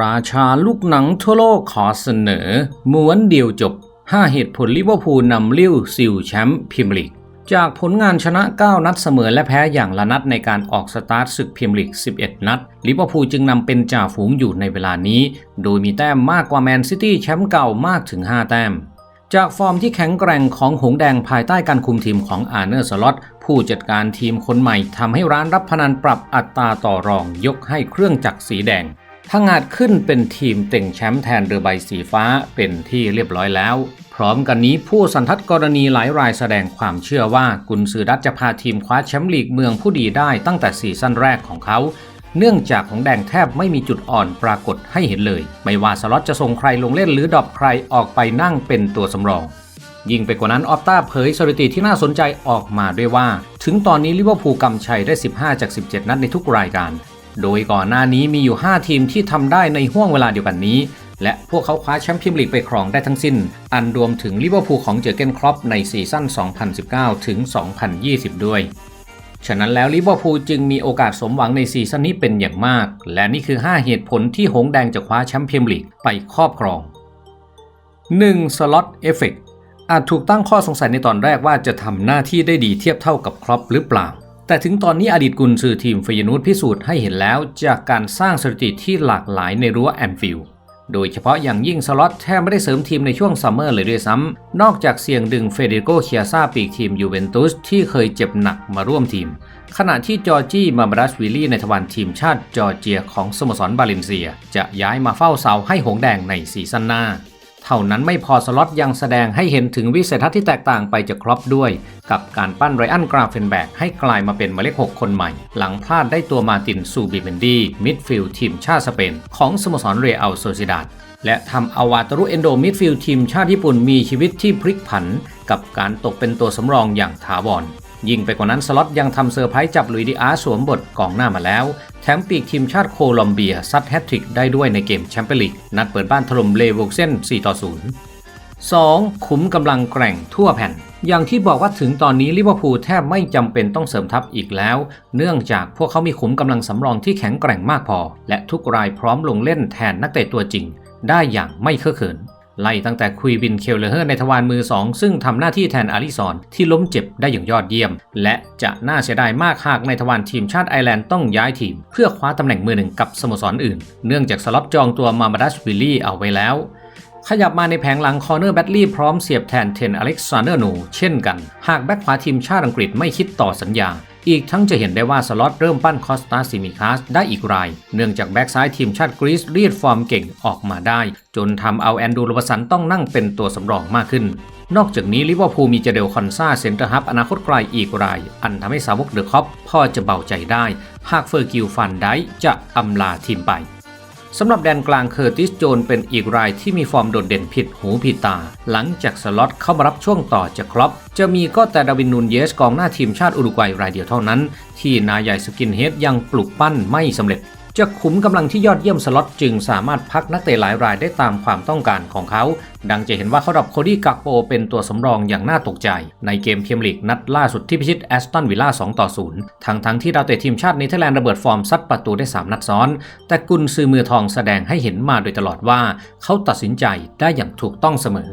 ราชาลูกหนังทั่วโลกขอเสนอ ม้วนเดียวจบ 5 เหตุผลลิเวอร์พูลนำลิ้วซิลแชมป์พรีเมียร์ลีก จากผลงานชนะ 9 นัดเสมอและแพ้อย่างละนัดในการออกสตาร์ทศึกพรีเมียร์ลีก 11 นัด ลิเวอร์พูลจึงนำเป็นจ่าฝูงอยู่ในเวลานี้ โดยมีแต้มมากกว่าแมนซิตี้แชมป์เก่ามากถึง 5 แต้มจากฟอร์มที่แข็งแกร่งของหงแดงภายใต้การคุมทีมของอาร์เนอร์สล็อตผู้จัดการทีมคนใหม่ทำให้ร้านรับพนันปรับอัตราต่อรองยกให้เครื่องจักรสีแดง พังอาจขึ้นเป็นทีมเต็งแชมป์แทนเรือใบสีฟ้าเป็นที่เรียบร้อยแล้ว พร้อมกันนี้ผู้สันทัดกรณีหลายรายแสดงความเชื่อว่ากุนซือดัตจะพาทีมคว้าแชมป์ลีกเมืองผู้ดีได้ตั้งแต่ซีซั่นแรกของเขา เนื่องจากของแดงแทบไม่มีจุดอ่อนปรากฏให้เห็นเลย ไม่ว่าสล็อตจะส่งใครลงเล่นหรือดรอปใครออกไปนั่งเป็นตัวสำรองยิ่งไปกว่านั้นออฟต้าเผยสถิติที่น่าสนใจออกมาด้วยว่า ถึงตอนนี้ลิเวอร์พูลกำชัยได้ 15 จาก 17 นัดในทุกรายการ โดยก่อนหน้านี้มีอยู่ 5 ทีมที่ทำได้ในห่วงเวลาเดียวกันนี้ และพวกเขาคว้าแชมป์พรีเมียร์ลีกไปครองได้ทั้งสิ้น อันรวมถึงลิเวอร์พูลของเจอเกนครอปในซีซั่น 2019 ถึง 2020 ด้วย ฉะนั้นแล้วลิเวอร์พูลจึงมีโอกาสสมหวังในซีซั่นนี้เป็นอย่างมาก และนี่คือ 5 เหตุผลที่หงแดงจะคว้าแชมป์พรีเมียร์ลีกไปครอบครอง 1. สล็อตเอฟเฟกอาจถูกตั้งข้อสงสัยในตอนแรกว่าจะทำหน้าที่ได้ดีเทียบเท่ากับครอปหรือเปล่า แต่ถึงตอนนี้อดีตกุนซือทีมเฟยนูตพิสูจน์ให้เห็นแล้วจากการสร้างสถิติที่หลากหลายในรั้วแอนฟิลด์โดยเฉพาะอย่างยิ่งสล็อตแทบไม่ได้เสริมทีมในช่วงซัมเมอร์เลยด้วยซ้ำ นอกจากเสี่ยงดึงเฟเดริโกเคียซาปีกทีมยูเวนตุสที่เคยเจ็บหนักมาร่วมทีม ขณะที่จอร์จี้มาบรัสวิลลี่ในทวารทีมชาติจอร์เจียของสโมสรบาเลนเซีย จะย้ายมาเฝ้าเสาให้หงแดงในซีซั่นหน้า เท่านั้นไม่พอสล็อตยังแสดงให้เห็นถึงวิสัยทัศน์ที่แตกต่างไปจากครอปด้วย กับการปั้นไรอันกราเฟนแบกให้กลายมาเป็นมาเลข 6 คนใหม่ หลังพลาดได้ตัวมาตินซูบิเมนดีมิดฟิลด์ทีมชาติสเปน ของสโมสรเรอัลโซซิดาดและทำอาวาตารุเอนโดมิดฟิลด์ทีมชาติญี่ปุ่นมีชีวิตที่พลิกผัน กับการตกเป็นตัวสำรองอย่างถาวร ยิ่งไปกว่านั้นสล็อตยังทำเซอร์ไพรส์จับลุยดิอาสวมบทกองหน้ามาแล้ว แถมปีกทีมชาติโคลอมเบียซัดแฮตทริกได้ด้วยในเกมแชมเปี้ยนลีกนัดเปิดบ้านถล่มเลโวกเซน4ต่อ0 2. ขุมกำลังแกร่งทั่วแผ่น อย่างที่บอกว่าถึงตอนนี้ลิเวอร์พูลแทบไม่จำเป็นต้องเสริมทัพอีกแล้ว เนื่องจากพวกเขามีขุมกำลังสำรองที่แข็งแกร่งมากพอ และทุกรายพร้อมลงเล่นแทนนักเตะตัวจริง ได้อย่างไม่เคอะเขิน ไล่ตั้งแต่คุยบินเคลเลอร์ในทวารมือ 2 ซึ่งทำหน้าที่แทนอาริซอนที่ล้มเจ็บได้อย่างยอดเยี่ยม และจะน่าเสียดายมากหากในทวารทีมชาติไอร์แลนด์ต้องย้ายทีม เพื่อคว้าตำแหน่งมือหนึ่งกับสโมสรออื่น เนื่องจากสล็อตจองตัวมามาดัสวิลลี่เอาไว้แล้ว ขยับมาในแผงหลังคอเนอร์แบตลี่พร้อมเสียบแทนเทนอเล็กซานเดอร์โนเช่นกัน หากแบ็คขวาทีมชาติอังกฤษไม่คิดต่อสัญญา อีกทั้งจะเห็นได้ว่าสล็อตเริ่มปั้นคอสตาซิมิคาสได้อีกราย เนื่องจากแบ็กซ้ายทีมชาติกรีซเรียดฟอร์มเก่งออกมาได้ จนทำเอาแอนดูลวสันต้องนั่งเป็นตัวสำรองมากขึ้นนอกจากนี้ลิเวอร์พูลมีเจเดลคอนซาเซนเตอร์ฮับอนาคตไกลอีกราย อันทำให้สาวกเดอะคอปพ่อจะเบาใจได้ หากเฟอร์กิลฟันได้จะอำลาทีมไป สำหรับแดนกลางเคอร์ติสโจนเป็นอีกรายที่มีฟอร์มโดดเด่นผิดหูผิดตา หลังจากสล็อตเข้ามารับช่วงต่อจากครอปจะมีก็แต่ดาวินนูนเยสกองหน้าทีมชาติอุรุกวัยรายเดียวเท่านั้น ที่นายใหญ่สกินเฮดยังปลุกปั้นไม่สำเร็จ จะขุมกำลังที่ยอดเยี่ยมสล็อตจึงสามารถพักนักเตะหลายรายได้ตามความต้องการของเขา ดังจะเห็นว่าเขาดับโคดี้กักโปเป็นตัวสำรองอย่างน่าตกใจ ในเกมพรีเมียร์ลีกนัดล่าสุดที่พิชิตแอสตันวิลล่า2ต่อ0ทั้งทั้งที่ดาวเตะทีมชาติเนเธอร์แลนด์ระเบิดฟอร์มซัดประตูได้ 3 นัดซ้อน แต่กุนซือมือทองแสดงให้เห็นมาโดยตลอดว่า เขาตัดสินใจได้อย่างถูกต้องเสมอ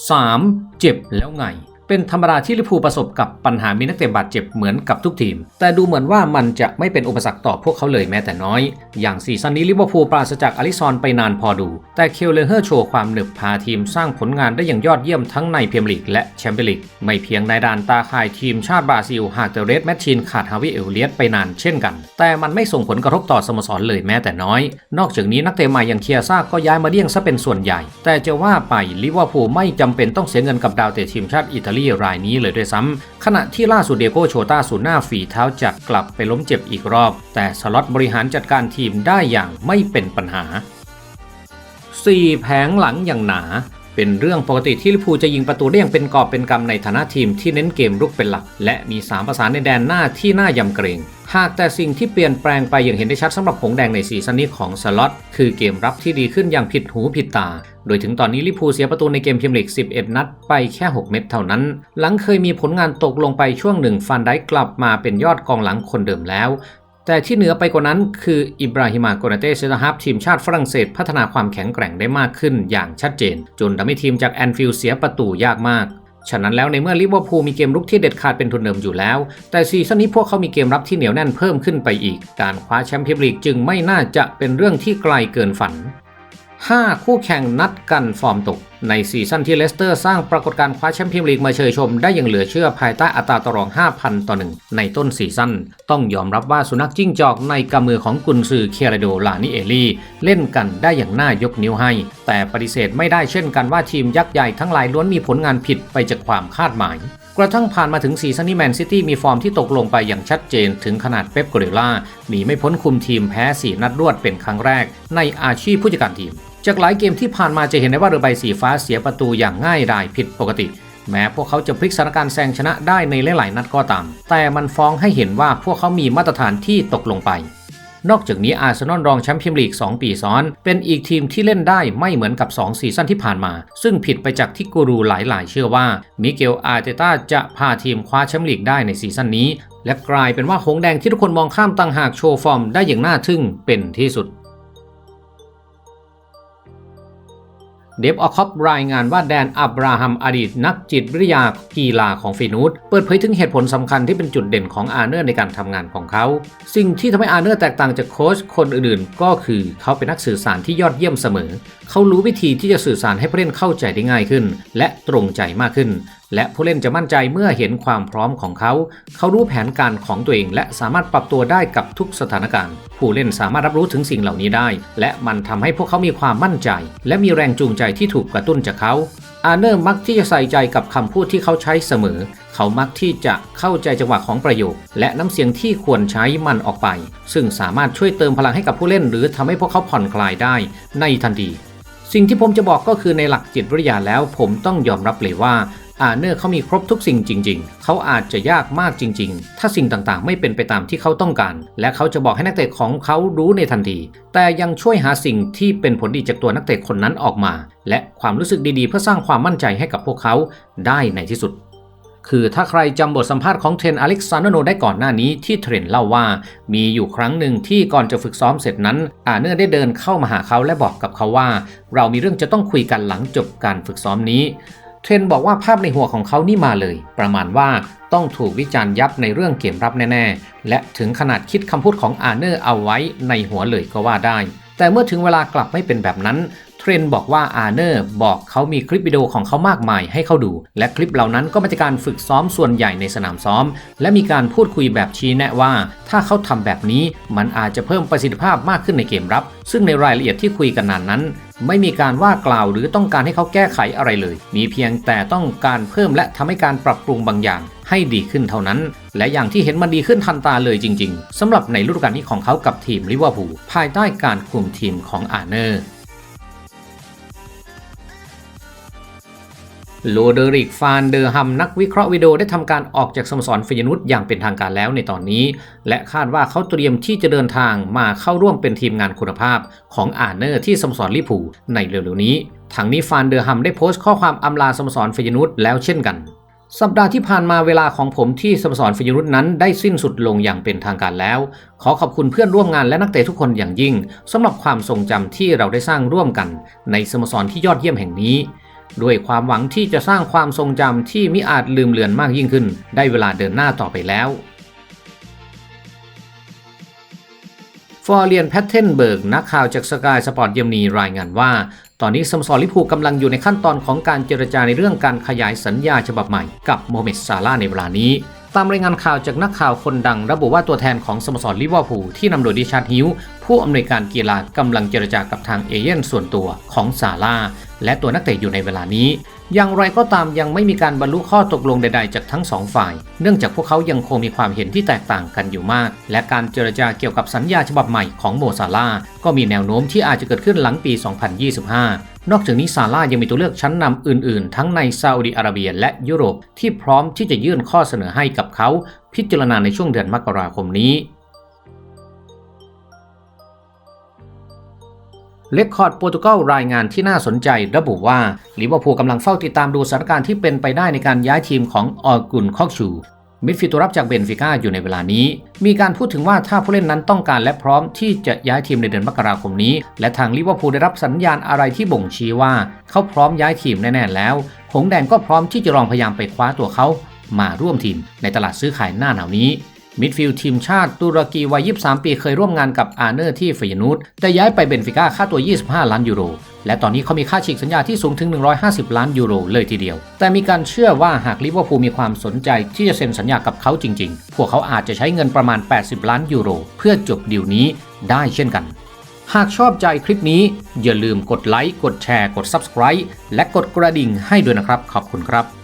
3. เจ็บแล้วไง เป็นธรรมดาที่ลิวอร์พูลประสบกับปัญหามีนักเตะบาดเจ็บเหมือนกับทุกทีม แต่ดูเหมือนว่ามันจะไม่เป็นอุปสรรคต่อพวกเขาเลยแม้แต่น้อย อย่างซีซั่นนี้ลิเวอร์พูลปราศจากอลิซอนไปนานพอดู แต่เคลเลอร์โชว์ความหนึบพาทีมสร้างผลงานได้อย่างยอดเยี่ยมทั้งในพรีเมียร์ลีกและแชมเปี้ยนลีก ไม่เพียงในด่านตาข่ายทีมชาติบราซิล หากแต่เรดแมชชีนขาดฮาวิเอลเลียสไปนานเช่นกัน แต่มันไม่ส่งผลกระทบต่อสโมสรเลยแม้แต่น้อย นอกจากนี้นักเตะใหม่อย่างเคียซ่าก็ย้ายมาเดี่ยงซะเป็นส่วนใหญ่ แต่จะว่าไปลิเวอร์พูลไม่จำเป็นต้องเสียเงินกับดาวเตะทีมชาติอิตาลีรายนี้เลยด้วยซ้ำขณะที่ล่าสุดเดียโกโชตาสูนหน้าฝีเท้าจัดกลับไปล้มเจ็บอีกรอบ แต่สล็อตบริหารจัดการทีมได้อย่างไม่เป็นปัญหา 4 แผงหลังอย่างหนา เป็นเรื่องปกติที่ลิพูจะยิงประตูได้อย่างเป็นกอบเป็นกำในฐานะทีมที่เน้นเกมรุกเป็นหลัก และมี3ประสานในแดนหน้าที่น่ายำเกรง หากแต่สิ่งที่เปลี่ยนแปลงไปอย่างเห็นได้ชัดสำหรับผงแดงในซีซั่นนี้ของสล็อตคือเกมรับที่ดีขึ้นอย่างผิดหูผิดตา โดยถึงตอนนี้ลิพูเสียประตูในเกมพรีเมียร์ลีก 11 นัดไปแค่ 6 เม็ดเท่านั้น หลังเคยมีผลงานตกลงไปช่วงหนึ่งฟันได้กลับมาเป็นยอดกองหลังคนเดิมแล้ว แต่ที่เหนือไปกว่านั้นคืออิบราฮิมาโกนาเตเซตฮับทีมชาติฝรั่งเศสพัฒนาความแข็งแกร่งได้มากขึ้นอย่างชัดเจน จนทำให้ทีมจากแอนฟิลด์เสียประตูยากมาก ฉะนั้นแล้วในเมื่อลิเวอร์พูลมีเกมรุกที่เด็ดขาดเป็นทุนเดิมอยู่แล้ว แต่ซีซั่นนี้พวกเขามีเกมรับที่เหนียวแน่นเพิ่มขึ้นไปอีก การคว้าแชมเปี้ยนลีกจึงไม่น่าจะเป็นเรื่องที่ไกลเกินฝัน 5 คู่แข่งนัดกันฟอร์มตก ในซีซั่นที่เลสเตอร์สร้างปรากฏการณ์คว้าแชมเปี้ยนลีกมาเชยชมได้อย่างเหลือเชื่อภายใต้อัตราต่อรอง 5,000 ต่อหนึ่งในต้นซีซั่น ต้องยอมรับว่าสุนัขจิ้งจอกในกำมือของกุนซือเคเรโดลานิเอลีเล่นกันได้อย่างน่ายกนิ้วให้ แต่ปฏิเสธไม่ได้เช่นกันว่าทีมยักษ์ใหญ่ทั้งหลายล้วนมีผลงานผิดไปจากความคาดหมายกระทั่งผ่านมาถึงซีซั่นนี้แมนซิตี้มีฟอร์มที่ตกลงไปอย่างชัดเจนถึงขนาดเป๊ปโกเรล่าหนีไม่พ้นคุมทีมแพ้ 4 นัดรวดเป็นครั้งแรก ในอาชีพผู้จัดการทีม จากหลายเกมที่ผ่านมาจะเห็นได้ว่าเรือใบสีฟ้าเสียประตูอย่างง่ายดายผิดปกติ แม้พวกเขาจะพลิกสถานการณ์แซงชนะได้ในหลายๆนัดก็ตาม แต่มันฟ้องให้เห็นว่าพวกเขามีมาตรฐานที่ตกลงไป นอกจากนี้อาร์เซนอลรองแชมป์พรีเมียร์ลีก 2 ปีซ้อน เป็นอีกทีมที่เล่นได้ไม่เหมือนกับ 2 ซีซั่นที่ผ่านมา ซึ่งผิดไปจากที่กูรูหลาย ๆ เชื่อว่ามิเกลอาร์เตต้าจะพาทีมคว้าแชมป์ลีกได้ในซีซั่นนี้และกลายเป็นว่าหงส์แดงที่ทุกคนมองข้ามต่างหากโชว์ฟอร์มได้อย่างน่าทึ่งเป็นที่สุด เดฟออคอปรายงานว่าแดนอับราฮัมอดีตนักจิตวิทยากีฬาของฟีนูตเปิดเผยถึงเหตุผลสำคัญที่เป็นจุดเด่นของอาร์เนอร์ในการทำงานของเขา สิ่งที่ทำให้อาร์เนอร์แตกต่างจากโค้ชคนอื่นๆ ก็คือเขาเป็นนักสื่อสารที่ยอดเยี่ยมเสมอ เขารู้วิธีที่จะสื่อสารให้ผู้เล่นเข้าใจได้ง่ายขึ้น และตรงใจมากขึ้น และผู้เล่นจะมั่นใจเมื่อเห็นความพร้อมของเขา เขารู้แผนการของตัวเอง และสามารถปรับตัวได้กับทุกสถานการณ์ ผู้เล่นสามารถรับรู้ถึงสิ่งเหล่านี้ได้ และมันทำให้พวกเขามีความมั่นใจ และมีแรงจูงใจที่ถูกกระตุ้นจากเขา อาเนอร์มักที่จะใส่ใจกับคำพูดที่เขาใช้เสมอ เขามักที่จะเข้าใจจังหวะของประโยค และน้ำเสียงที่ควรใช้มันออกไป ซึ่งสามารถช่วยเติมพลังให้กับผู้เล่น หรือทำให้พวกเขาผ่อนคลายได้ ในทันที สิ่งที่ผมจะบอกก็คือในหลักจิตวิทยาแล้ว ผมต้องยอมรับเลยว่า อาเนอร์เขามีครบทุกสิ่งจริง ๆ เขาอาจจะยากมากจริง ๆ ถ้าสิ่งต่างๆ ไม่เป็นไปตามที่เขาต้องการ และเขาจะบอกให้นักเตะของเขารู้ในทันที แต่ยังช่วยหาสิ่งที่เป็นผลดีจากตัวนักเตะคนนั้นออกมา และความรู้สึกดีๆ เพื่อสร้างความมั่นใจให้กับพวกเขาได้ในที่สุดคือถ้าใครจำบทสัมภาษณ์ของเทรนอเล็กซานโดโนได้ก่อนหน้านี้ที่เทรนเล่าว่า มีอยู่ครั้งหนึ่งที่ก่อนจะฝึกซ้อมเสร็จนั้น อาเนอร์ได้เดินเข้ามาหาเขาและบอกกับเขาว่า เรามีเรื่องจะต้องคุยกันหลังจบการฝึกซ้อมนี้ เทรนบอกว่าภาพในหัวของเขานี่มาเลย ประมาณว่าต้องถูกวิจารณ์ยับในเรื่องเกมรับแน่ ๆ และถึงขนาดคิดคำพูดของอาร์เนอร์เอาไว้ในหัวเลยก็ว่าได้ แต่เมื่อถึงเวลากลับไม่เป็นแบบนั้นเทรนบอกว่าอาร์เนอร์บอกเขามีคลิปวิดีโอของเขามากมายให้เขาดู และคลิปเหล่านั้นก็มาจากการฝึกซ้อมส่วนใหญ่ในสนามซ้อม และมีการพูดคุยแบบชี้แนะว่า ถ้าเขาทำแบบนี้มันอาจจะเพิ่มประสิทธิภาพมากขึ้นในเกมรับ ซึ่งในรายละเอียดที่คุยกันนานนั้น ไม่มีการว่ากล่าวหรือต้องการให้เขาแก้ไขอะไรเลย มีเพียงแต่ต้องการเพิ่มและทำให้การปรับปรุงบางอย่าง ให้ดีขึ้นเท่านั้น และอย่างที่เห็นมันดีขึ้นทันตาเลยจริง ๆสำหรับในฤดูกาลนี้ของเขากับทีมลิเวอร์พูลภายใต้การคุมทีมของอาร์เนอร์ โลเดริกฟานเดอร์ฮัมนักวิเคราะห์วิดีโอได้ทำการออกจากสโมสรเฟยนุตอย่างเป็นทางการแล้วในตอนนี้ และคาดว่าเขาเตรียมที่จะเดินทางมาเข้าร่วมเป็นทีมงานคุณภาพของอาร์เนอร์ที่สโมสรลิพูในเร็วๆนี้ทางนี้ฟานเดอร์ฮัมได้โพสต์ข้อความอำลาสโมสรเฟยนุตแล้วเช่นกัน สัปดาห์ที่ผ่านมาเวลาของผมที่สโมสรเฟยนุตนั้นได้สิ้นสุดลงอย่างเป็นทางการแล้ว ขอขอบคุณเพื่อนร่วมงานและนักเตะทุกคนอย่างยิ่งสำหรับความทรงจำที่เราได้สร้างร่วมกัน ในสโมสรที่ยอดเยี่ยมแห่งนี้ ด้วยความหวังที่จะสร้างความทรงจำที่มิอาจลืมเลือนมากยิ่งขึ้น ได้เวลาเดินหน้าต่อไปแล้วฟอร์เรียนแพทเทนเบิร์กนักข่าวจากสกายสปอร์ตเยมนีรายงานว่า ตอนนี้สโมสรลิพูกำลังอยู่ในขั้นตอนของการเจรจาในเรื่องการขยายสัญญาฉบับใหม่กับโมเมดซาลาในเวลานี้ ตามรายงานข่าวจากนักข่าวคนดัง ระบุว่าตัวแทนของสโมสรลิเวอร์พูลที่นำโดยดิชาร์ดฮิวผู้อำนวยการกีฬากำลังเจรจากับทางเอเย่นส่วนตัวของซาลาและตัวนักเตะอยู่ในเวลานี้ อย่างไรก็ตามยังไม่มีการบรรลุข้อตกลงใดๆ จากทั้งสองฝ่าย เนื่องจากพวกเขายังคงมีความเห็นที่แตกต่างกันอยู่มาก และการเจรจาเกี่ยวกับสัญญาฉบับใหม่ของโมซาลาก็มีแนวโน้มที่อาจจะเกิดขึ้นหลังปี 2025 นอกจากนี้ซาลาห์ยังมีตัวเลือกชั้นนำอื่นๆ ทั้งในซาอุดิอาระเบียและยุโรปที่พร้อมที่จะยื่นข้อเสนอให้กับเขาพิจารณาในช่วงเดือนมกราคมนี้เลคคอร์ดโปรตุเกสรายงานที่น่าสนใจระบุว่าลิเวอร์พูลกำลังเฝ้าติดตามดูสถานการณ์ที่เป็นไปได้ในการย้ายทีมของออร์กุนคอกชู มิดฟิลด์ตัวรับจากเบนฟิก้าอยู่ในเวลานี้ มีการพูดถึงว่าถ้าผู้เล่นนั้นต้องการและพร้อมที่จะย้ายทีมในเดือนมกราคมนี้ และทางลิเวอร์พูลได้รับสัญญาณอะไรที่บ่งชี้ว่า เขาพร้อมย้ายทีมแน่ๆแล้ว หงแดงก็พร้อมที่จะลองพยายามไปคว้าตัวเขา มาร่วมทีมในตลาดซื้อขายหน้าหนาวนี้มิดฟิลด์ทีมชาติตุรกีวัย 23 ปีเคยร่วมงานกับอาร์เนอร์ที่เฟยนูตแต่ย้ายไปเบนฟิก้าค่าตัว 25 ล้านยูโร และตอนนี้เขามีค่าฉีกสัญญาที่สูงถึง 150 ล้านยูโรเลยทีเดียว แต่มีการเชื่อว่าหากลิเวอร์พูลมีความสนใจที่จะเซ็นสัญญากับเขาจริง ๆ พวกเขาอาจจะใช้เงินประมาณ 80 ล้านยูโร เพื่อจบดีลนี้ได้เช่นกัน หากชอบใจคลิปนี้ อย่าลืมกดไลค์ กดแชร์ กด Subscribe และกดกระดิ่งให้ด้วยนะครับ ขอบคุณครับ